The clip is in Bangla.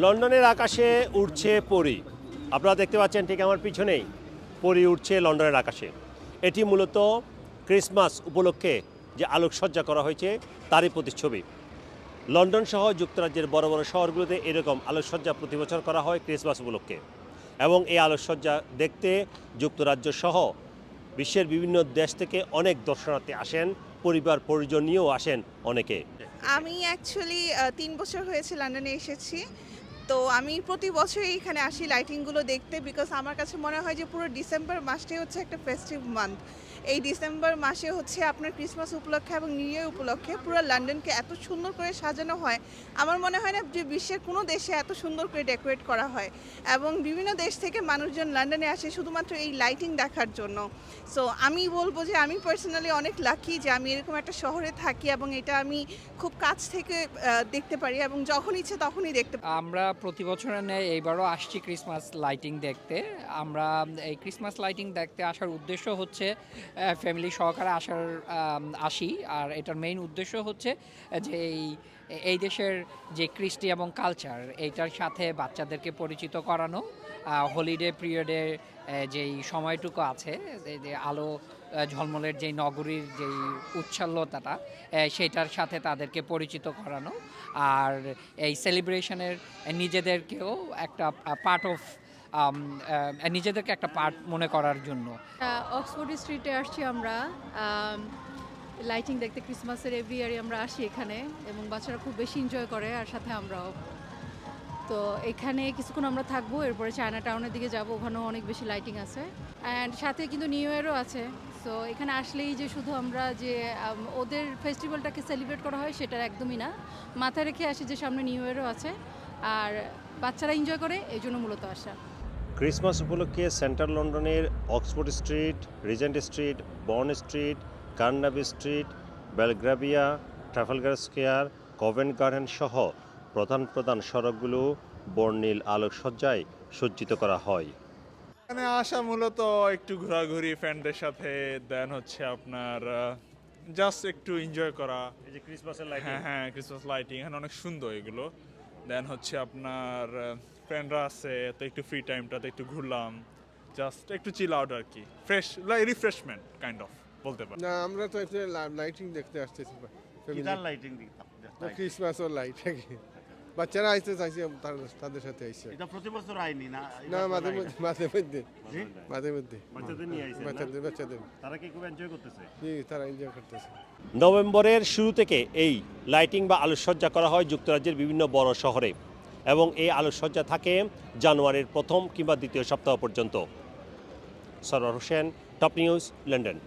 লন্ডনের আকাশে উড়ছে পরি। আপনারা দেখতে পাচ্ছেন ঠিক আমার পিছনেই, পরি উঠছে লন্ডনের আকাশে। এটি মূলত ক্রিসমাস উপলক্ষে যে আলোকসজ্জা করা হয়েছে, তারই প্রতিচ্ছবি। লন্ডন সহ যুক্তরাজ্যের বড় বড় শহরগুলোতে এরকম আলোকসজ্জা প্রতি বছর করা হয় ক্রিসমাস উপলক্ষে। এবং এই আলোকসজ্জা দেখতে যুক্তরাজ্য সহ বিশ্বের বিভিন্ন দেশ থেকে অনেক দর্শনার্থী আসেন, পরিবার পরিজন নিয়েও আসেন অনেকে। আমি অ্যাকচুয়ালি তিন বছর হয়েছে লন্ডনে এসেছি। তো আমি প্রতি বছরই এখানে আসি লাইটিংগুলো দেখতে বিকজ আমার কাছে মনে হয় যে পুরো ডিসেম্বর মাসটাই হচ্ছে একটা ফেস্টিভ মান্থ এই ডিসেম্বর মাসে হচ্ছে আপনার ক্রিসমাস উপলক্ষে এবং নিউ ইয়ার উপলক্ষে পুরো লন্ডনকে এত সুন্দর করে সাজানো হয়। আমার মনে হয় না যে বিশ্বের কোনো দেশে এত সুন্দর করে ডেকোরেট করা হয় এবং বিভিন্ন দেশ থেকে মানুষজন লন্ডনে আসে শুধুমাত্র এই লাইটিং দেখার জন্য। সো আমি বলব যে আমি পার্সোনালি অনেক লাকি যে আমি এরকম একটা শহরে থাকি এবং এটা আমি খুব কাছ থেকে দেখতে পারি এবং যখন ইচ্ছে তখনই দেখতে পারি। আমরা প্রতি বছরের ন্যায় এইবারও আসছি ক্রিসমাস লাইটিং দেখতে। আমরা এই ক্রিসমাস লাইটিং দেখতে আসার উদ্দেশ্য হচ্ছে ফ্যামিলি সহকারে আসার আসি। আর এটার মেইন উদ্দেশ্য হচ্ছে যে এই এই দেশের যে কৃষ্টি এবং কালচার এইটার সাথে বাচ্চাদেরকে পরিচিত করানো হলিডে পিরিয়ডে যেই সময়টুকু আছে যে আলো ঝলমলের যেই নগরীর যেই উচ্ছল্লতাটা আহ, সেইটার সাথে তাদেরকে পরিচিত করানো। আর এই সেলিব্রেশনের নিজেদেরকেও একটা পার্ট অফ নিজেদেরকে একটা পার্ট মনে করার জন্য। অক্সফোর্ড স্ট্রিটে আসছি আমরা লাইটিং দেখতে ক্রিসমাসের এভরি ইয়ারই আমরা আসি এখানে, এবং বাচ্চারা খুব বেশি এনজয় করে, আর সাথে আমরাও। তো এখানে কিছুক্ষণ আমরা থাকব, এরপরে চায়না টাউনের দিকে যাব, ওখানেও অনেক বেশি লাইটিং আছে। অ্যান্ড সাথে কিন্তু নিউ ইয়ারও আছে সো এখানে আসলেই যে শুধু আমরা যে ওদের ফেস্টিভ্যালটাকে সেলিব্রেট করা হয়, সেটা একদমই না। মাথায় রেখে আসি যে সামনে নিউ ইয়ারও আছে, আর বাচ্চারা এনজয় করে, এই জন্য মূলত আসা। ক্রিসমাস উপলক্ষে সেন্ট্রাল লন্ডনের Oxford Street Regent Street Bourne Street Carnaby Street Belgravia Trafalgar Square Covent Garden সহ প্রধান প্রধান সড়কগুলো বর্ণিল আলোকসজ্জায় সজ্জিত করা হয়। এখানে আসা মূলত একটু ঘোরাঘুরি ফ্রেন্ডদের সাথে দেন হচ্ছে আপনার জাস্ট একটু এনজয় করা। এই যে ক্রিসমাসের হ্যাঁ হ্যাঁ ক্রিসমাস লাইটিং এখানে অনেক সুন্দর এগুলো। দেন হচ্ছে আপনার ফ্রেন্ডরা আছে তো একটু ফ্রি টাইমটাতে একটু ঘুরলাম। জাস্ট একটু চিল আউট আর কি। Freshly refreshment kind of বলতে পারি না আমরা তো লাইটিং দেখতে আসতেছি লাইটিং ক্রিসমাস ও লাইট বাচ্চারা আইতে চাইছে তাদের সাথে আইছে এটা প্রতি বছর আইনি না? না মাঝে মধ্যে মাঝে মধ্যে। মাঝে মধ্যে। বাচ্চাদের নিয়ে? বাচ্চাদের বাচ্চাদের। তারা কি খুব এনজয় করতেছে? জি, তারা এনজয় করতেছে। নভেম্বরের শুরু থেকে এই লাইটিং বা আলোকসজ্জা করা হয় যুক্তরাজ্যের বিভিন্ন বড় শহরে এবং এই আলোকসজ্জা থাকে জানুয়ারির প্রথম কিংবা দ্বিতীয় সপ্তাহ পর্যন্ত। Sarwar Hossain top news London.